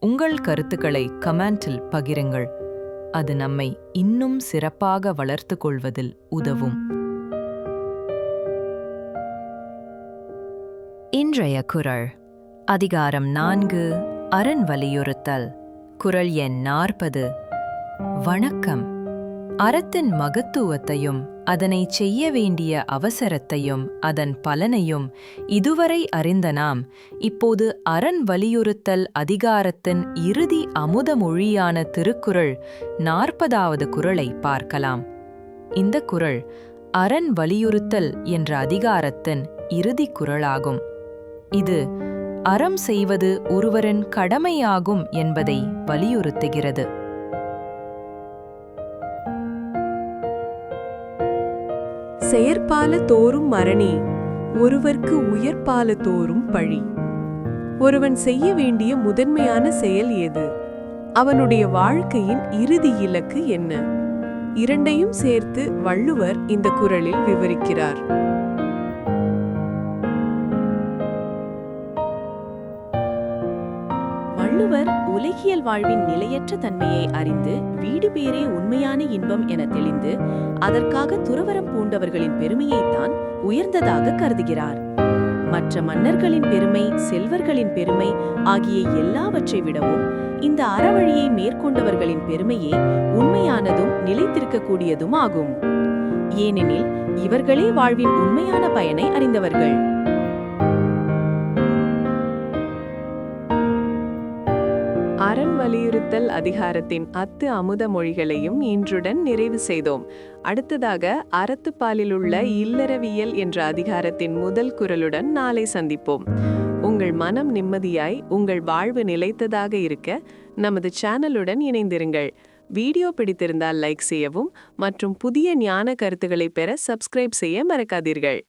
உங்கள் கருத்துக்களை கமெண்டில் பகிருங்கள். அது நம்மை இன்னும் சிறப்பாக வளர்த்துக் கொள்வதில் உதவும். இன்றைய குரல் அதிகாரம் நான்கு அரண் வலியுறுத்தல். குறள் எண் நாற்பது. வணக்கம். அறத்தின் மகத்துவத்தையும் அதனை செய்ய வேண்டிய அவசரத்தையும் அதன் பலனையும் இதுவரை அறிந்த நாம் இப்போது அரண் வலியுறுத்தல் அதிகாரத்தின் இறுதி அமுத மொழியான திருக்குறள் நாற்பதாவது குரலை பார்க்கலாம். இந்த குறள் அரண் வலியுறுத்தல் என்ற அதிகாரத்தின் இறுதி குறளாகும். இது அறம் செய்வது ஒருவரின் கடமையாகும் என்பதை வலியுறுத்துகிறது. செயற்பால தோறும் மரணே ஒருவர்க்கு உயர்பால தோறும் பழி. ஒருவன் செய்ய வேண்டிய முதன்மையான செயல் எது? அவனுடைய வாழ்க்கையின் இறுதி இலக்கு என்ன? இரண்டையும் சேர்த்து வள்ளுவர் இந்த குரலில் விவரிக்கிறார். வள்ளுவர் உலகியல் வாழ்வின் நிலையற்ற தன்மையை அறிந்து வீடு பேரே உண்மையான இன்பம் என தெளிந்து அதற்காக துறவரம் பூண்டவர்களின் பெருமையைத்தான் உயர்ந்ததாக கருதுகிறார். மற்ற மன்னர்களின் பெருமை செல்வர்களின் பெருமை ஆகிய எல்லாவற்றை விடவும் இந்த அறவழியை மேற்கொண்டவர்களின் பெருமையே உண்மையானதும் நிலைத்திருக்கக்கூடியதும் ஆகும். ஏனெனில் இவர்களே வாழ்வின் உண்மையான பயனை அறிந்தவர்கள். அரண் வலியுறுத்தல் அதிகாரத்தின் அத்து அமுத மொழிகளையும் இன்றுடன் நிறைவு செய்தோம். அடுத்ததாக அறத்துப்பாலில் உள்ள இல்லறவியல் என்ற அதிகாரத்தின் முதல் குரலுடன் நாளை சந்திப்போம். உங்கள் மனம் நிம்மதியாய் உங்கள் வாழ்வு நிலைத்ததாக இருக்க நமது சேனலுடன் இணைந்திருங்கள். வீடியோ பிடித்திருந்தால் லைக் செய்யவும் மற்றும் புதிய ஞான கருத்துக்களை பெற சப்ஸ்கிரைப் செய்ய மறக்காதீர்கள்.